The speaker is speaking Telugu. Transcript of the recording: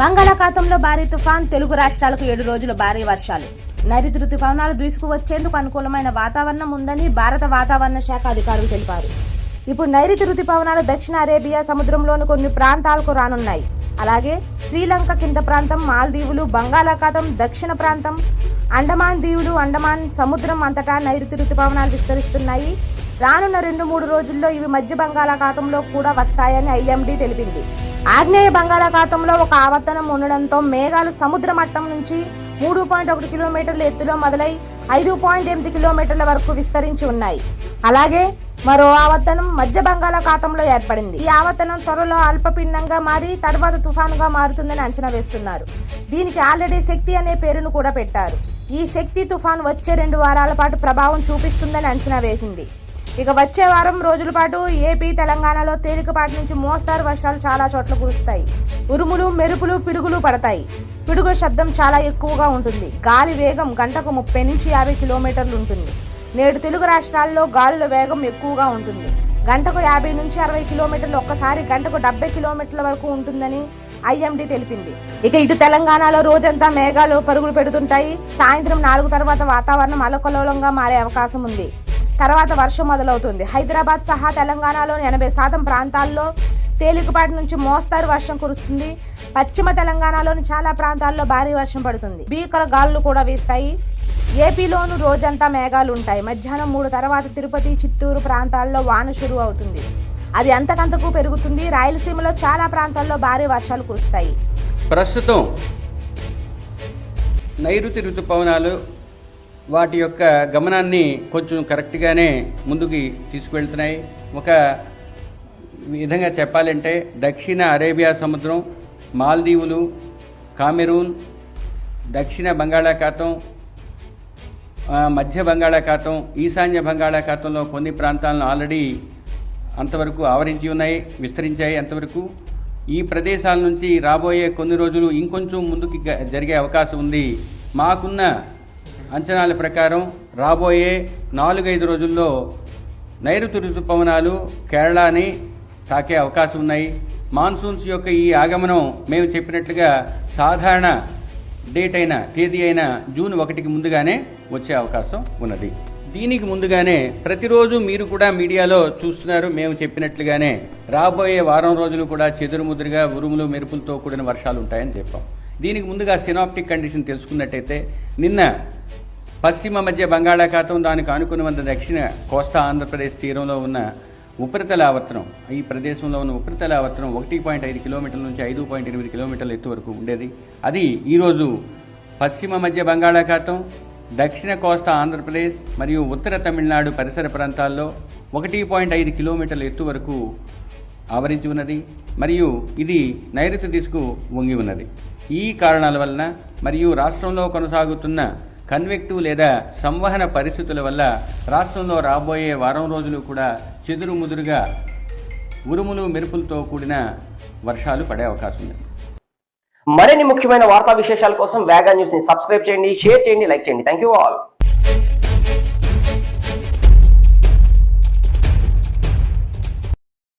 బంగాళాఖాతంలో భారీ తుఫాన్. తెలుగు రాష్ట్రాలకు ఏడు రోజులు భారీ వర్షాలు. నైరుతి రుతుపవనాలు దూసుకువచ్చేందుకు అనుకూలమైన వాతావరణం ఉందని భారత వాతావరణ శాఖ అధికారులు తెలిపారు. ఇప్పుడు నైరుతి రుతుపవనాలు దక్షిణ అరేబియా సముద్రంలోని కొన్ని ప్రాంతాలకు రానున్నాయి. అలాగే శ్రీలంక కింద ప్రాంతం మాల్దీవులు బంగాళాఖాతం దక్షిణ ప్రాంతం అండమాన్ దీవులు అండమాన్ సముద్రం అంతటా నైరుతి రుతుపవనాలు విస్తరిస్తున్నాయి. రానున్న రెండు మూడు రోజుల్లో ఇవి మధ్య బంగాళాఖాతంలో కూడా వస్తాయని ఐఎండీ తెలిపింది. ఆగ్నేయ బంగాళాఖాతంలో ఒక ఆవర్తనం ఉండడంతో మేఘాలు సముద్ర మట్టం నుంచి మూడు పాయింట్ ఒకటి కిలోమీటర్ల ఎత్తులో మొదలై ఐదు పాయింట్ ఎనిమిది కిలోమీటర్ల వరకు విస్తరించి ఉన్నాయి. అలాగే మరో ఆవర్తనం మధ్య బంగాళాఖాతంలో ఏర్పడింది. ఈ ఆవర్తనం త్వరలో అల్పపిండంగా మారి తర్వాత తుఫానుగా మారుతుందని అంచనా వేస్తున్నారు. దీనికి ఆల్రెడీ శక్తి అనే పేరును కూడా పెట్టారు. ఈ శక్తి తుఫాన్ వచ్చే రెండు వారాల పాటు ప్రభావం చూపిస్తుందని అంచనా వేసింది. ఇక వచ్చే వారం రోజుల పాటు ఏపీ తెలంగాణలో తేలికపాటి నుంచి మోస్తారు. వర్షాలు చాలా చోట్ల కురుస్తాయి. ఉరుములు మెరుపులు పిడుగులు పడతాయి. పిడుగుల శబ్దం చాలా ఎక్కువగా ఉంటుంది. గాలి వేగం గంటకు ముప్పై నుంచి యాభై కిలోమీటర్లు ఉంటుంది. నేడు తెలుగు రాష్ట్రాల్లో గాలుల వేగం ఎక్కువగా ఉంటుంది. గంటకు యాభై నుంచి అరవై కిలోమీటర్లు ఒక్కసారి గంటకు డెబ్బై కిలోమీటర్ల వరకు ఉంటుందని ఐఎండీ తెలిపింది. ఇక ఇటు తెలంగాణలో రోజంతా మేఘాలు పరుగులు పెడుతుంటాయి. సాయంత్రం నాలుగు తర్వాత వాతావరణం అలకలోలంగా మారే అవకాశం ఉంది. తర్వాత వర్షం మొదలవుతుంది. హైదరాబాద్ సహా తెలంగాణలోని ఎనభై శాతం ప్రాంతాల్లో తేలికపాటి నుంచి మోస్తారు వర్షం కురుస్తుంది. పశ్చిమ తెలంగాణలోని చాలా ప్రాంతాల్లో భారీ వర్షం పడుతుంది. భీకర గాలులు కూడా వీస్తాయి. ఏపీలోను రోజంతా మేఘాలు ఉంటాయి. మధ్యాహ్నం మూడు తర్వాత తిరుపతి చిత్తూరు ప్రాంతాల్లో వాన షురు అవుతుంది. అది అంతకంతకు పెరుగుతుంది. రాయలసీమలో చాలా ప్రాంతాల్లో భారీ వర్షాలు కురుస్తాయి. ప్రస్తుతం నైరుతి ఋతుపవనాలు వాటి యొక్క గమనాన్ని కొంచెం కరెక్ట్గానే ముందుకి తీసుకువెళ్తున్నాయి. ఒక విధంగా చెప్పాలంటే దక్షిణ అరేబియా సముద్రం మాల్దీవులు కామెరూన్ దక్షిణ బంగాళాఖాతం మధ్య బంగాళాఖాతం ఈశాన్య బంగాళాఖాతంలో కొన్ని ప్రాంతాలను ఆల్రెడీ అంతవరకు ఆవరించి ఉన్నాయి విస్తరించాయి అంతవరకు. ఈ ప్రదేశాల నుంచి రాబోయే కొన్ని రోజులు ఇంకొంచెం ముందుకి జరిగే అవకాశం ఉంది. మాకున్న అంచనాల ప్రకారం రాబోయే నాలుగైదు రోజుల్లో నైరుతి ఋతుపవనాలు కేరళని తాకే అవకాశం ఉన్నాయి. మాన్సూన్స్ యొక్క ఈ ఆగమనం మేము చెప్పినట్లుగా సాధారణ డేట్ అయిన తేదీ అయిన జూన్ ఒకటికి ముందుగానే వచ్చే అవకాశం ఉన్నది. దీనికి ముందుగానే ప్రతిరోజు మీరు కూడా మీడియాలో చూస్తున్నారు. మేము చెప్పినట్లుగానే రాబోయే వారం రోజులు కూడా చెదురుముదురుగా ఉరుములు మెరుపులతో కూడిన వర్షాలు ఉంటాయని చెప్పాం. దీనికి ముందుగా సినాప్టిక్ కండిషన్ తెలుసుకున్నట్టయితే నిన్న పశ్చిమ మధ్య బంగాళాఖాతం దానికి ఆనుకుని దక్షిణ కోస్తా ఆంధ్రప్రదేశ్ తీరంలో ఉన్న ఉపరితల ఆవర్తనం ఈ ప్రదేశంలో ఉన్న ఉపరితల ఆవర్తనం ఒకటి పాయింట్ ఐదు కిలోమీటర్ల నుంచి ఐదు పాయింట్ ఎనిమిది కిలోమీటర్ల ఎత్తు వరకు ఉండేది. అది ఈరోజు పశ్చిమ మధ్య బంగాళాఖాతం దక్షిణ కోస్తా ఆంధ్రప్రదేశ్ మరియు ఉత్తర తమిళనాడు పరిసర ప్రాంతాల్లో ఒకటి పాయింట్ ఐదు కిలోమీటర్ల ఎత్తు వరకు ఆవరించి ఉన్నది. మరియు ఇది నైరుతి దిశకు వంగి ఉన్నది. ఈ కారణాల వలన మరియు రాష్ట్రంలో కొనసాగుతున్న కన్వెక్టివ్ లేదా సంవహన పరిస్థితుల వల్ల రాష్ట్రంలో రాబోయే వారం రోజులు కూడా చెదురు ముదురుగా ఉరుములు మెరుపులతో కూడిన వర్షాలు పడే అవకాశం ఉంది. మరిన్ని ముఖ్యమైన వార్తా విశేషాల కోసం వేగా న్యూస్ని సబ్స్క్రైబ్ చేయండి షేర్ చేయండి లైక్ చేయండి. Thank you all